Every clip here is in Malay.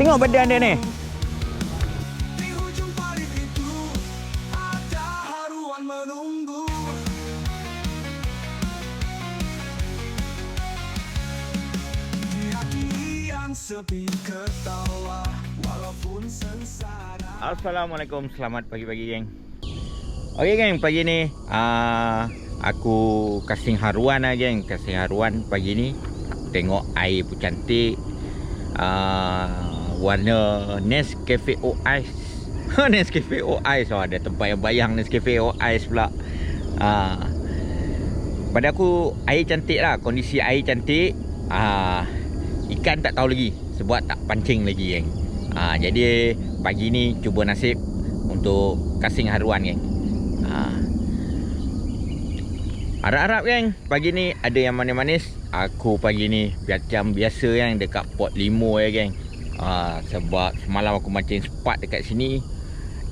Tengok badan dia ni. Assalamualaikum, selamat pagi-pagi geng. Okey geng, pagi ni uh, aku kasih haruan lah geng, kasih haruan pagi ni. Tengok air pun cantik. Uh, warna Nescafe O Ice. Nescafe O Ice. Oh, ada tempat yang bayang Nescafe O Ice pula. Uh, pada aku air cantik lah, kondisi air cantik. Uh, ikan tak tahu lagi sebab tak pancing lagi geng. Ha, jadi pagi ni cuba nasib untuk kasing haruan geng. Ha. Harap-harap geng pagi ni ada yang manis-manis. Aku pagi ni macam biasa yang dekat pot limo ya geng. Ha, sebab semalam aku mancing sepat dekat sini.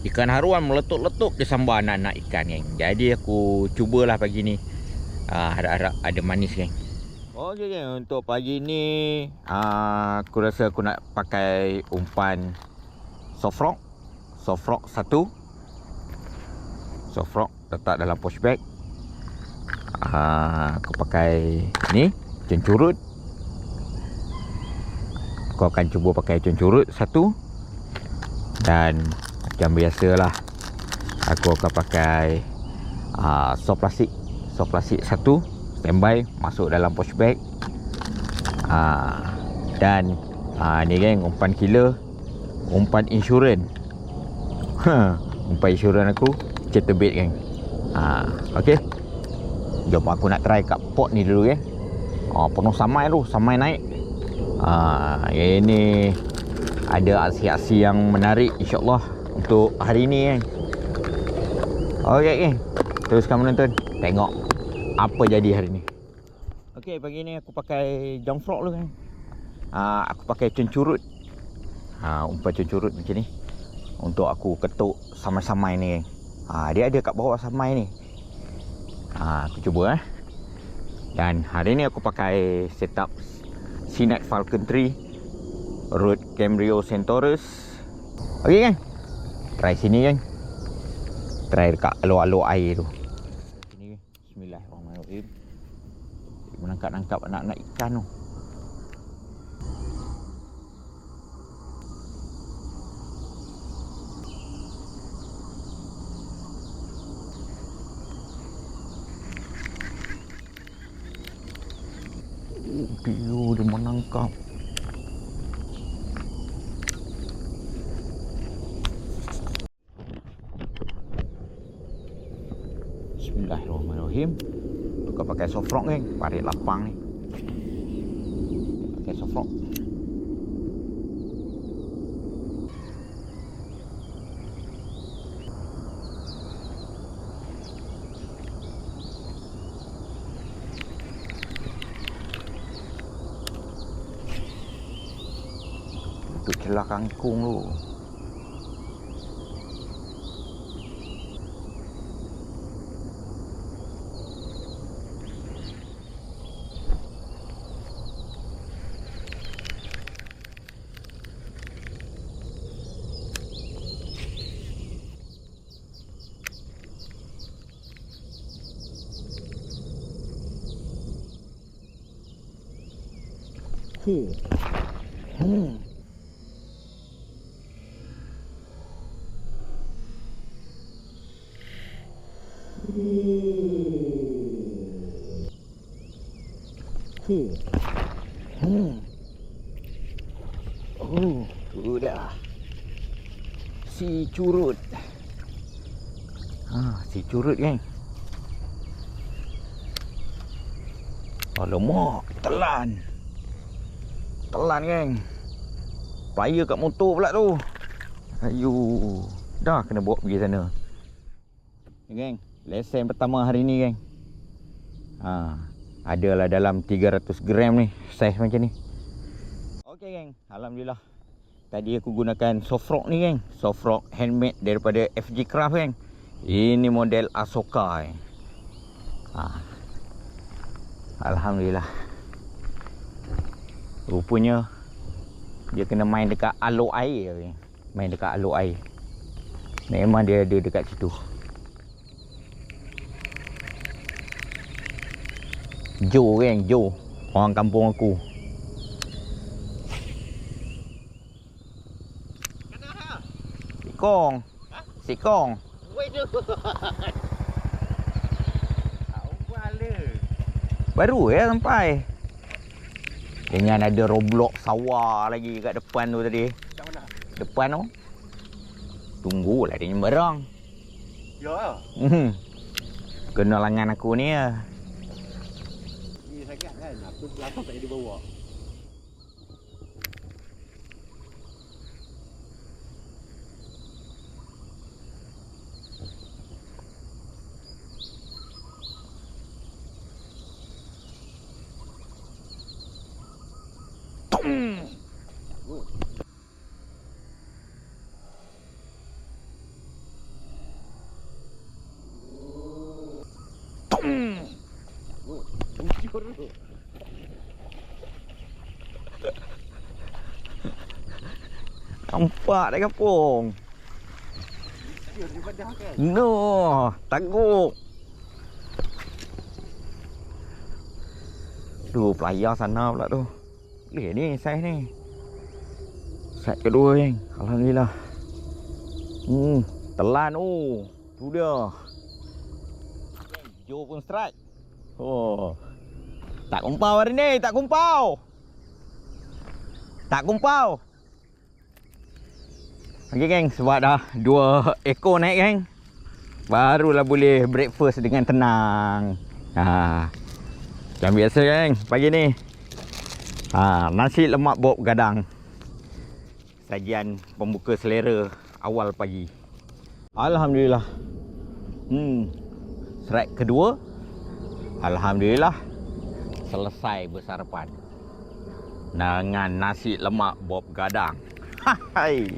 Ikan haruan meletup-letup dia sambar anak-anak ikan geng. Jadi aku cubalah pagi ni. Ha, harap-harap ada manis geng. Okey geng, untuk pagi ni uh, aku rasa aku nak pakai umpan soft rock. Soft rock satu. Soft rock letak dalam push bag. Uh, aku pakai ni, cencurut. Aku akan cuba pakai cencurut satu. Dan macam biasalah aku akan pakai uh, soft plastik. Soft plastik satu standby masuk dalam push bag. Ha, dan ha, ni geng umpan killer umpan insurans. Ha, umpan insurans aku chatterbait geng. Ha, ok jom aku nak try kat pot ni dulu geng. Ha, penuh samai tu samai naik ha, ini ada aksi-aksi yang menarik insyaAllah untuk hari ni geng ok geng teruskan menonton tengok apa jadi hari ni. Okey, pagi ni aku pakai jump frog dulu kan. Uh, aku pakai cencurut. Ha, uh, umpan cencurut macam ni. Untuk aku ketuk samai-samai ni. Ha, uh, dia ada kat bawah samai ni. Ha, aku cuba eh. Dan hari ni aku pakai setup Sinet Falcon 3 Rode Camrio Centaurus. Okey kan? Try sini kan. Try dekat alur-alur air tu. Bismillahirrahmanirrahim Menangkap-nangkap anak-anak ikan tu Oh, dia menangkap Bismillahirrahmanirrahim Tukar pakai soft rock ni Parit lapang ni Pakai soft rock Untuk celah Hmm. Hmm. Hmm. Oh, curut. Ah, si curut kan. Alamak, telan. Telan geng Playa kat motor pula tu. Ayu. Dah kena bawa pergi sana. Geng, lesen pertama hari ni geng. Ha, adalah dalam 300 gram ni saiz macam ni. Okey geng, alhamdulillah. Tadi aku gunakan soft rock ni geng. Soft rock handmade daripada FG Craft geng. Ini model Asoka geng. Ha. Alhamdulillah. Rupanya dia kena main dekat alur air. Main dekat alur air. Memang dia ada dekat situ. Jo kan, Jo. Orang kampung aku. Sikong. Sikong. Baru ya sampai. Dengan ada roblok sawah lagi kat depan tu tadi. Kat mana? Depan tu. Tunggulah dia nyembarang. Ya. Hmm. Kena langan aku ni ya. Ni sangat kan. Aku lapar tak jadi bawa. เอาปาได้ครับโป่งโน่ตังโกดูปลายยอดสันนอบแล้วดู Boleh ni saiz ni. Saiz kedua yang. Alhamdulillah. Hmm, telan oh. Tu dia. Jo pun strike. Oh. Tak kumpau hari ni, tak kumpau. Tak kumpau. Okey geng, sebab dah dua ekor naik geng. Barulah boleh breakfast dengan tenang. Ha. Macam biasa geng, pagi ni. Ha, nasi lemak bob gadang. Sajian pembuka selera awal pagi. Alhamdulillah. Hmm. Strike kedua. Alhamdulillah. Selesai bersarapan. Dengan nasi lemak bob gadang. Hai.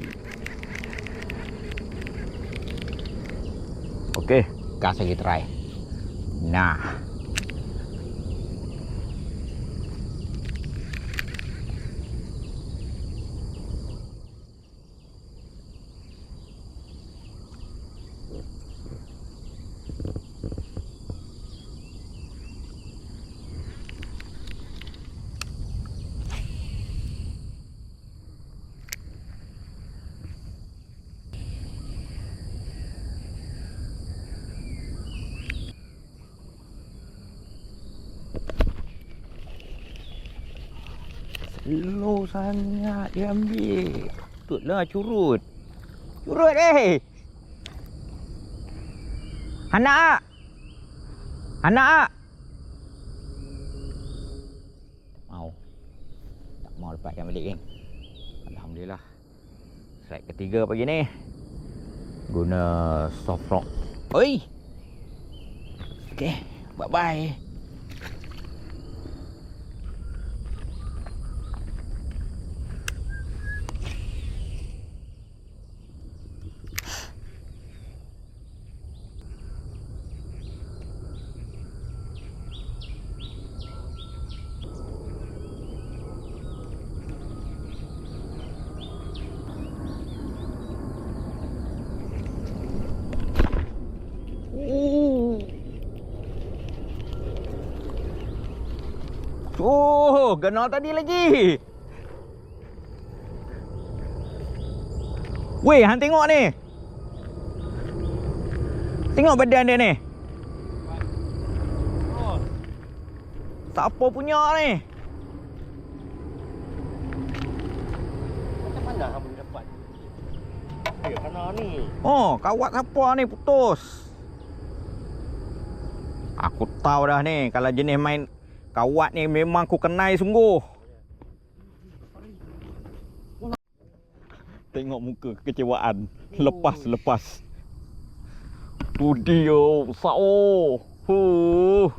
Okey, gas lagi try. Nah. Slow sangat dia ambil. Tutlah curut. Curut eh. Anak. Anak. Tak mau. Tak mau lepaskan balik geng. Alhamdulillah. Strike ketiga pagi ni. Guna soft rock. Oi. Okey, bye-bye. Oh, kenal tadi lagi. Weh, hang tengok ni. Tengok badan dia ni. Oh, Siapa punya ni? macam mana kamu dapat? Ya, kena ni. Oh, kawat siapa ni putus. Aku tahu dah ni kalau jenis main kawat ni memang aku kenai sungguh. Tengok muka kekecewaan lepas-lepas. Udio, besar oh. Huh.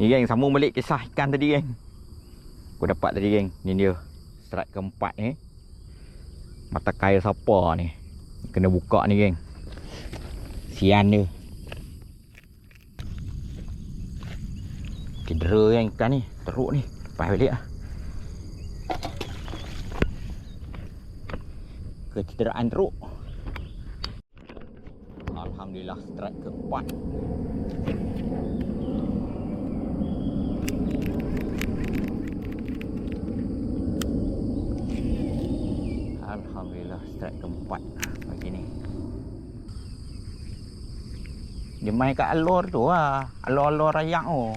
Ni geng, sambung balik kisah ikan tadi geng. Aku dapat tadi geng. Ni dia. Strike keempat ni. Mata kaya siapa ni. Kena buka ni geng. Sian dia. Cedera geng ikan ni. Teruk ni. Lepas balik lah. Kecederaan teruk. Alhamdulillah strike keempat. Alhamdulillah strike keempat pagi ni. Dia main kat alur tu lah. Alur-alur rayak tu.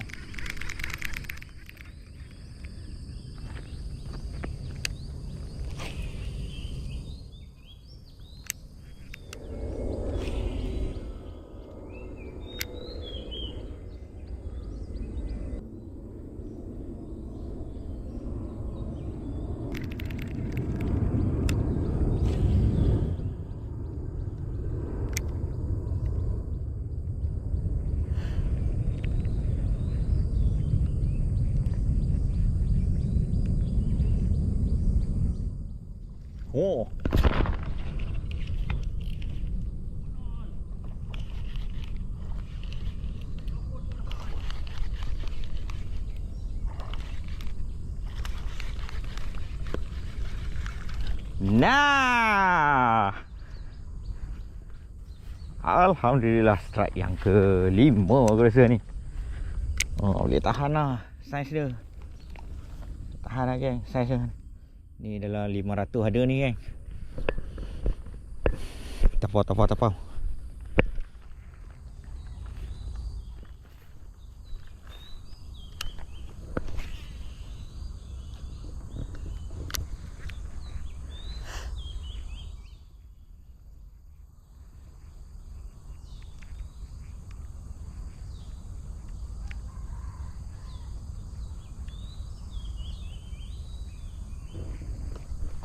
Oh. Nah. Alhamdulillah strike yang kelima aku rasa ni. Oh, boleh tahan lah saiz dia. Tahan lah geng saiz dia. Ni dalam 500 ada ni kan. Tapau tapau tapau.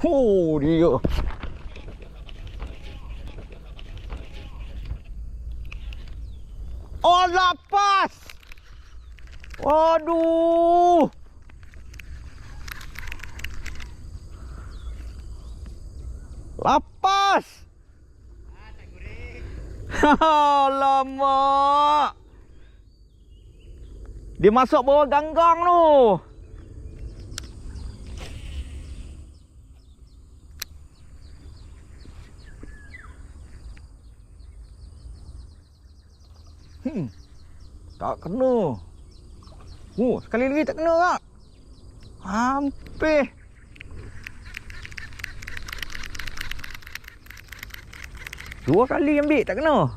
Oh dia. Oh lapas. Waduh. Lapas. Alamak. Dia masuk bawah ganggang tu. Hmm. Tak kena. Oh, sekali lagi tak kena tak? Hampir. Dua kali ambil tak kena.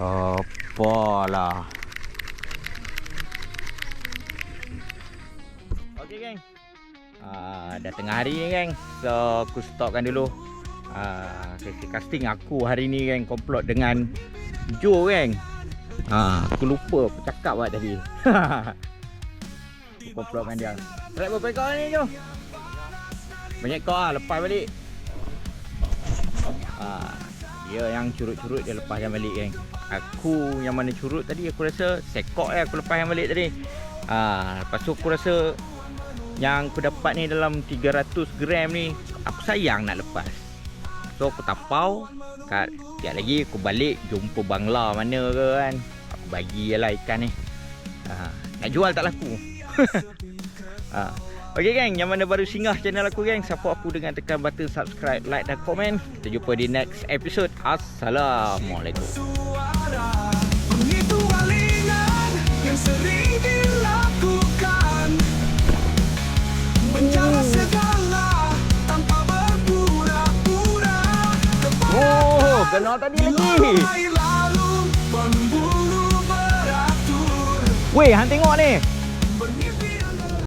Apalah. Ah dah tengah hari ni geng. So aku stopkan dulu. Ah sesi casting aku hari ni geng komplot dengan Joe geng. Ah aku lupa aku cakap buat tadi. aku komplot dengan dia. Strike berapa ekor ni Joe? Banyak ekor ah lepas balik. Ah dia yang curut-curut dia lepaskan balik geng. Aku yang mana curut tadi aku rasa sekok eh aku lepaskan balik tadi. Ah lepas tu aku rasa yang aku dapat ni dalam 300 gram ni aku sayang nak lepas. So aku tapau. Kat tiap lagi aku balik jumpa bangla mana ke kan. Aku bagi je lah ikan ni. Ha, nak jual tak laku. Ha. Ok geng, yang mana baru singgah channel aku geng Support aku dengan tekan button subscribe, like dan komen. Kita jumpa di next episode. Assalamualaikum. Suara kenal tadi lagi Mulai lalu pemburu beratur. Weh, hang tengok ni